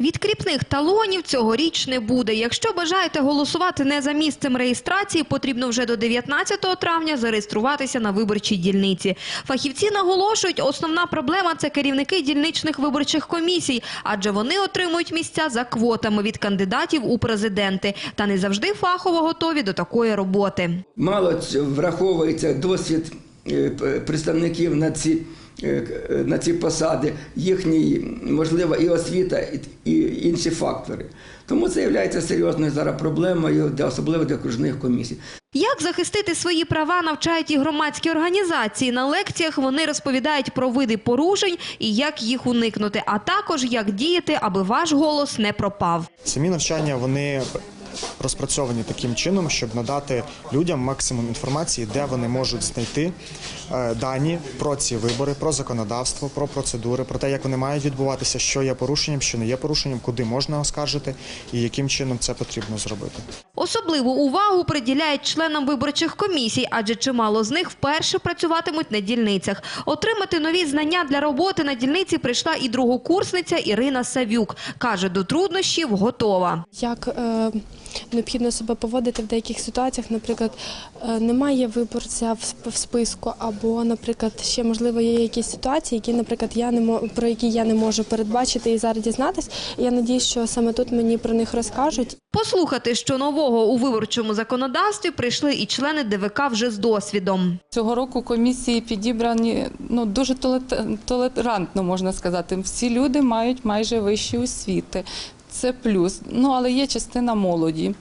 Відкріпних талонів цьогоріч не буде. Якщо бажаєте голосувати не за місцем реєстрації, потрібно вже до 19 травня зареєструватися на виборчій дільниці. Фахівці наголошують, основна проблема – це керівники дільничних виборчих комісій, адже вони отримують місця за квотами від кандидатів у президенти та не завжди фахово готові до такої роботи. Мало враховується досвід е, представників на ці, на ці посади, їхній, можливо, і освіта, і, інші фактори. Тому це є серйозною зараз проблемою, для- особливо для окружних комісій. Як захистити свої права навчають і громадські організації. На лекціях вони розповідають про види порушень і як їх уникнути, а також як діяти, аби ваш голос не пропав. Самі навчання вони розпрацьовані таким чином, щоб надати людям максимум інформації, де вони можуть знайти е, дані про ці вибори, про законодавство, про процедури, про те, як вони мають відбуватися, що є порушенням, що не є порушенням, куди можна оскаржити і яким чином це потрібно зробити. Особливу увагу приділяють членам виборчих комісій, адже чимало з них вперше працюватимуть на дільницях. Отримати нові знання для роботи на дільниці прийшла і другокурсниця Ірина Савюк. Каже, до труднощів готова. як е, необхідно себе поводити в деяких ситуаціях. Наприклад, е, немає виборця в, списку, або, наприклад, ще можливо є якісь ситуації, які, наприклад, я не мо- про які я не можу передбачити і зараз дізнатись. І я надіюсь, що саме тут мені про них розкажуть. Послухати, що нового у виборчому законодавстві прийшли і члени ДВК вже з досвідом. Цього року комісії підібрані ну дуже толе- толерантно можна сказати. Всі люди мають майже вищі освіти. Це плюс. Ну але є частина молоді.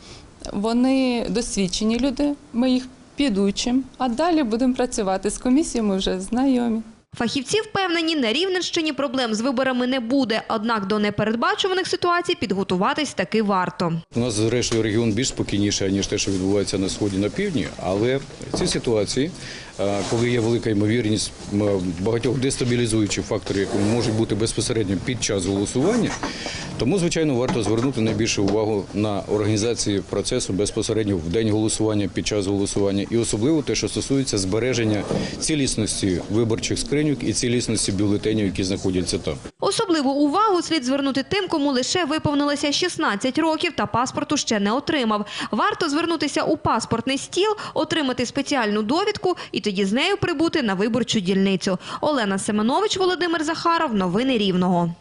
Вони досвідчені люди. Ми їх підучимо, а далі будемо працювати з комісією. Ми вже знайомі. Фахівці впевнені, на Рівненщині проблем з виборами не буде, однак до непередбачуваних ситуацій підготуватись таки варто. У нас, зрештою, регіон більш спокійніший, ніж те, що відбувається на сході на півдні. Але в цій ситуації, коли є велика ймовірність багатьох дестабілізуючих факторів, які можуть бути безпосередньо під час голосування, тому, звичайно, варто звернути найбільше увагу на організації процесу безпосередньо в день голосування, під час голосування, і особливо те, що стосується збереження цілісності виборчих скриньок і цілісності бюлетенів, які знаходяться там. Особливу увагу слід звернути тим, кому лише виповнилося 16 років та паспорту ще не отримав. Варто звернутися у паспортний стіл, отримати спеціальну довідку і тоді з нею прибути на виборчу дільницю. Олена Семенович, Володимир Захаров. Новини Рівного.